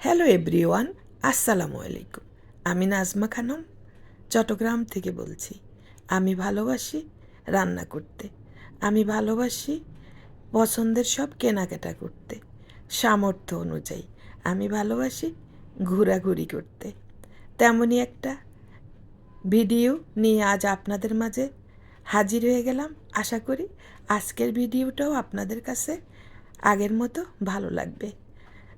Hello everyone আসসালামু আলাইকুম আমি নাজমা খানম, চট্টগ্রাম থেকে বলছি। আমি ভালোবাসি রান্না করতে। আমি ভালোবাসি পছন্দের সব কেনাকাটা করতে। সামর্থ্য অনুযায়ী। আমি ভালোবাসি ঘোরাঘুরি করতে। তেমনই একটা ভিডিও নিয়ে আজ আপনাদের মাঝে হাজির হয়ে গেলাম। আশা করি আজকের ভিডিওটাও আপনাদের কাছে আগের মতো ভালো লাগবে।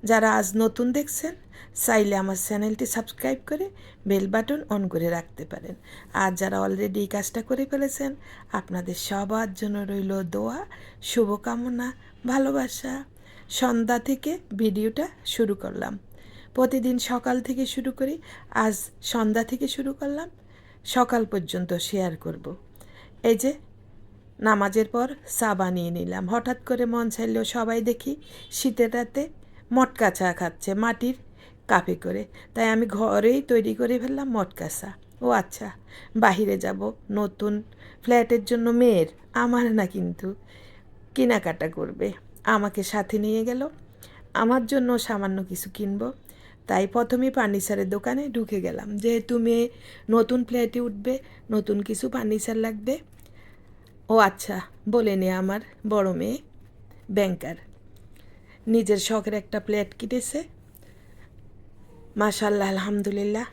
যারা আজ নতুন দেখছেন, চাইলে আমার চ্যানেলটি সাবস্ক্রাইব করে বেল বাটন অন করে রাখতে পারেন। আর যারা অলরেডি এই কাজটা করে ফেলেছেন, আপনাদের সবার জন্য রইল দোয়া, শুভকামনা, ভালোবাসা। সন্ধ্যা থেকে ভিডিওটা শুরু করলাম। প্রতিদিন সকাল থেকে শুরু করি আজ সন্ধ্যা থেকে শুরু করলাম। সকাল পর্যন্ত শেয়ার করব। এই যে, নামাজের পর চা বানিয়ে নিলাম। হঠাৎ করে মন চাইলেও সবাই দেখি শীতের রাতে মটকা চা খাচ্ছে মাটির কাপে করে। তাই আমি ঘরেই তৈরি করে ফেললাম মটকা চা। ও আচ্ছা বাহিরে যাব, নতুন ফ্ল্যাটের জন্য মেয়ের। আমার না কিন্তু কেনাকাটা করবে। আমাকে সাথে নিয়ে গেল। আমার জন্য সামান্য কিছু কিনবো। তাই প্রথমে ফার্নিচারের দোকানে ঢুকে গেলাম। যেহেতু মেয়ে নতুন ফ্ল্যাটে উঠবে, নতুন কিছু ফার্নিচার লাগবে। ও আচ্ছা বলে নে আমার বড় মেয়ে, ব্যাংকার। নিজের শখের একটা প্লেট কিনেছে। মাশাল্লাহ আলহামদুলিল্লাহ।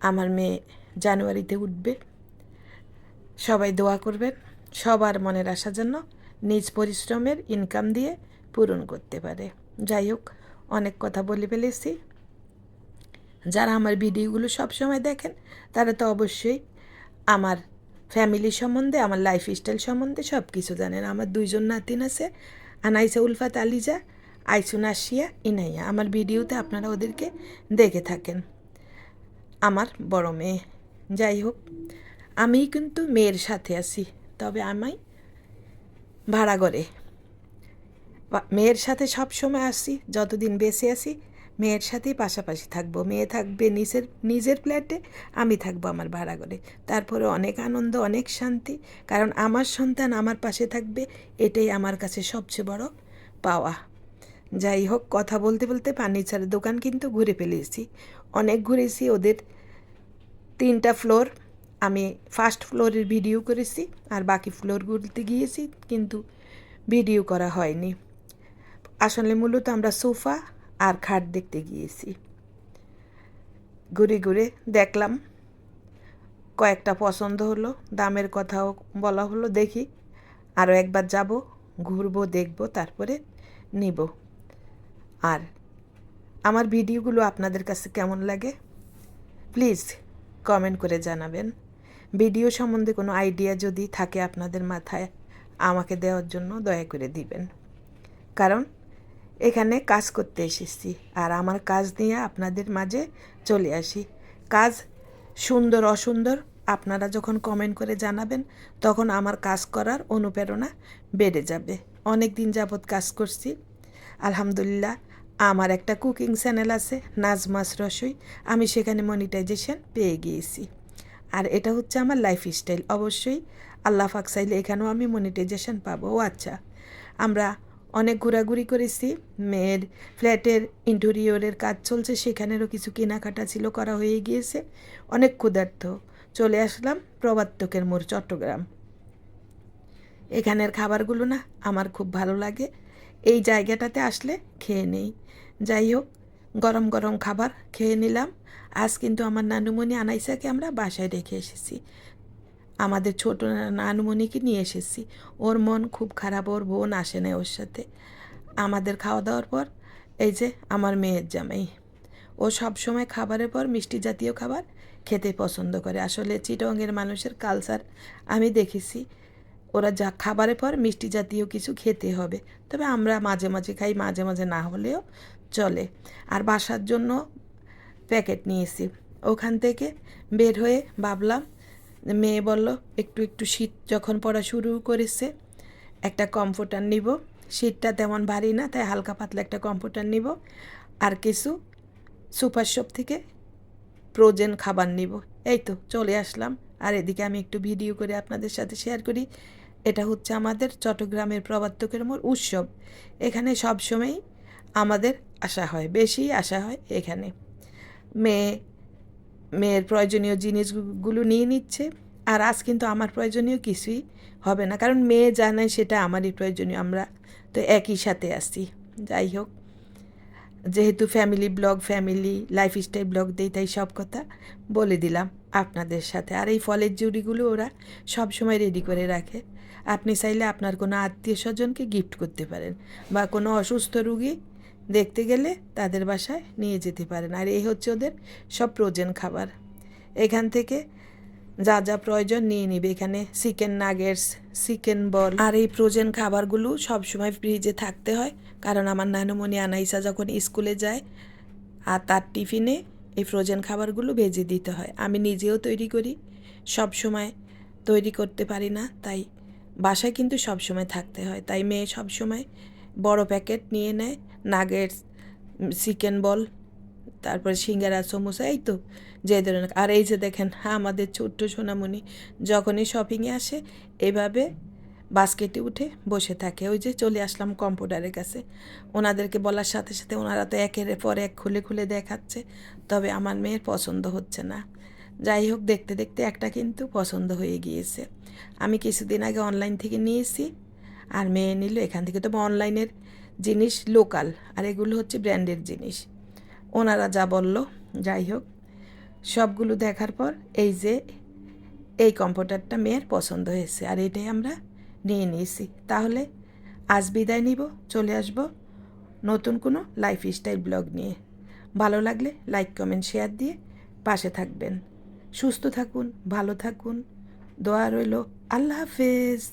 আমার মেয়ে জানুয়ারিতে উঠবে। সবাই দোয়া করবেন, সবার মনের আশা যেন নিজ পরিশ্রমের ইনকাম দিয়ে পূরণ করতে পারে। যাই হোক, অনেক কথা বলে ফেলেছি। যারা আমার ভিডিওগুলো সবসময় দেখেন, তারা তো অবশ্যই আমার ফ্যামিলি সম্বন্ধে, আমার লাইফ স্টাইল সম্বন্ধে সব কিছু জানেন। আমার দুইজন নাতিন আছে আনাইসা উলফাত আলিজা আইসুন আসিয়া ইনাইয়া। আমার ভিডিওতে আপনারা ওদেরকে দেখে থাকেন। আমার বড় মেয়ে। যাই হোক আমি কিন্তু মেয়ের সাথে আছি, তবে আমি ভাড়া করে। মেয়ের সাথে সব সময় আসি, যতদিন বেঁচে আছি মেয়ের সাথেই পাশাপাশি থাকব। মেয়ে থাকবে নিজের নিজের ফ্ল্যাটে আমি থাকব আমার ভাড়া ঘরে তারপরে অনেক আনন্দ, অনেক শান্তি, কারণ আমার সন্তান আমার পাশে থাকবে, এটাই আমার কাছে সবচেয়ে বড় পাওয়া। যাই হোক, কথা বলতে বলতে ফার্নিচারের দোকান কিন্তু ঘুরে ফেলেছি। অনেক ঘুরেছি, ওদের তিনটা ফ্লোর আমি ফার্স্ট ফ্লোরের ভিডিও করেছি, আর বাকি ফ্লোরগুলোতে গিয়েছি, কিন্তু ভিডিও করা হয়নি। আসলে মূলত আমরা সোফা আর খাট দেখতে গিয়েছি। ঘুরে ঘুরে দেখলাম, কয়েকটা পছন্দ হলো, দামের কথাও বলা হলো, দেখি আরও একবার যাব, ঘুরবো, দেখব, তারপরে নিব। আর আমার ভিডিওগুলো আপনাদের কাছে কেমন লাগে, প্লিজ কমেন্ট করে জানাবেন। ভিডিও সম্বন্ধে কোনো আইডিয়া যদি থাকে আপনাদের মাথায়, আমাকে দেওয়ার জন্য দয়া করে দিবেন। কারণ এখানে কাজ করতে এসেছি। আর আমার কাজ নিয়ে আপনাদের মাঝে চলে আসি। কাজ সুন্দর, অসুন্দর, আপনারা যখন কমেন্ট করে জানাবেন, তখন আমার কাজ করার অনুপ্রেরণা বেড়ে যাবে। অনেক দিন যাবৎ কাজ করছি। আলহামদুলিল্লাহ, আমার একটা কুকিং চ্যানেল আছে, নাজমাস রসই। আমি সেখানে মনিটাইজেশন পেয়ে গিয়েছি। আর এটা হচ্ছে আমার লাইফ স্টাইল অবশ্যই আল্লাহ ফাক চাইলে এখানেও আমি মনিটাইজেশন পাবো। ও আচ্ছা আমরা অনেক ঘোরাঘুরি করেছি। মেয়ের ফ্ল্যাটের ইন্টেরিয়রের কাজ চলছে, সেখানেরও কিছু কেনাকাটা ছিল, করা হয়ে গিয়েছে। অনেক ক্ষুধার্থ চলে আসলাম প্রবাত্তকের মোড়, চট্টগ্রাম। এখানের খাবারগুলো না আমার খুব ভালো লাগে। এই জায়গাটাতে আসলে খেয়ে নেই। যাই হোক, গরম গরম খাবার খেয়ে নিলাম। আজ কিন্তু আমার নানুমণি আনাইসাকে আমরা বাসায় রেখে এসেছি। আমাদের ছোট নানুমণিকে নিয়ে এসেছি। ওর মন খুব খারাপ, ওর বোন আসে না ওর সাথে। আমাদের খাওয়া দাওয়ার পর, এই যে আমার মেয়ের জামাই। ও সব সময় খাবারের পর মিষ্টি জাতীয় খাবার খেতে পছন্দ করে। আসলে চিটংয়ের মানুষের কালচার আমি দেখেছি। ওরা যা খাবারের পর মিষ্টি জাতীয় কিছু খেতে হবে। তবে আমরা মাঝে মাঝে খাই, মাঝে মাঝে না হলেও চলে। আর বাসার জন্য প্যাকেট নিয়েছি। ওখান থেকে বের হয়ে ভাবলাম মেয়ে বলল, একটু একটু শীত যখন পড়া শুরু করেছে, একটা কম্ফোর্টার নিব। শীতটা তেমন ভারী না, তাই হালকা পাতলা একটা কম্ফোর্টার নিব। আর কিছু সুপার শপ থেকে প্রোজেন খাবার নিব। এই তো, চলে আসলাম। আর এদিকে আমি একটু ভিডিও করে আপনাদের সাথে শেয়ার করি। এটা হচ্ছে আমাদের চট্টগ্রামের প্রবর্তকের মোড় উৎসব। এখানে সবসময়ই আমাদের আসা হয়, বেশি আসা হয় এখানে। মেয়ে মেয়ের প্রয়োজনীয় জিনিসগুলো নিয়ে নিচ্ছে। আর আজ কিন্তু আমার প্রয়োজনীয় কিছুই হবে না। কারণ মেয়ে জানে সেটা আমারই প্রয়োজনীয়, আমরা তো একই সাথে আসি যাই হোক, যেহেতু family blog family lifestyle blog দেই, তাই সব কথা বলে দিলাম আপনাদের সাথে। আর এই ফলের জুড়িগুলো ওরা সব সময় রেডি করে রাখে। আপনি চাইলে আপনার কোনো আত্মীয় স্বজনকে গিফট করতে পারেন বা কোনো অসুস্থ রুগী দেখতে গেলে তাদের বাসায় নিয়ে যেতে পারেন। আর এই হচ্ছে ওদের সব প্রোজেন খাবার। এখান থেকে যা যা প্রয়োজন নিয়ে নিবে। এখানে চিকেন নাগেটস চিকেন বল আর এই ফ্রোজেন খাবারগুলো সবসময় ফ্রিজে থাকতে হয়। কারণ আমার নানুমণি আনাইসা যখন স্কুলে যায়, আর তার টিফিনে এই ফ্রোজেন খাবারগুলো ভেজে দিতে হয়। আমি নিজেও তৈরি করি। সব সময় তৈরি করতে পারি না। তাই বাসায় কিন্তু সব সময় থাকতে হয়। তাই মেয়ে সব সময় বড় প্যাকেট নিয়ে নেয়। নাগেটস চিকেন বল তারপরে সিঙ্গারা, সমোসা, এই তো, যে ধরনের। আর এই যে দেখেন হ্যাঁ আমাদের ছোট্ট সোনামণি যখনই শপিংয়ে আসে, এভাবে বাস্কেটে উঠে বসে থাকে। ওই যে চলে আসলাম কম্পিউটারের কাছে। ওনাদেরকে বলার সাথে সাথে ওনারা তো একের পর এক খুলে খুলে দেখাচ্ছে, তবে আমার মেয়ের পছন্দ হচ্ছে না। যাই হোক, দেখতে দেখতে একটা কিন্তু পছন্দ হয়ে গিয়েছে। আমি কিছুদিন আগে অনলাইন থেকে নিয়েছি, আর মেয়ে নিল, এখান থেকে তবে অনলাইনের জিনিস লোকাল, আর এগুলো হচ্ছে ব্র্যান্ডের জিনিস। ওনারা যা বলল, যাই হোক, সবগুলো দেখার পর এই যে এই কম্পিউটারটা মেয়ের পছন্দ হয়েছে, আর এটাই আমরা নিয়ে নিয়েছি। তাহলে আজ বিদায় নিব, চলে আসব নতুন কোনো লাইফ স্টাইল ব্লগ নিয়ে। ভালো লাগলে লাইক, কমেন্ট, শেয়ার দিয়ে পাশে থাকবেন। সুস্থ থাকুন, ভালো থাকুন, দোয়া রইল, আল্লাহ হাফেজ।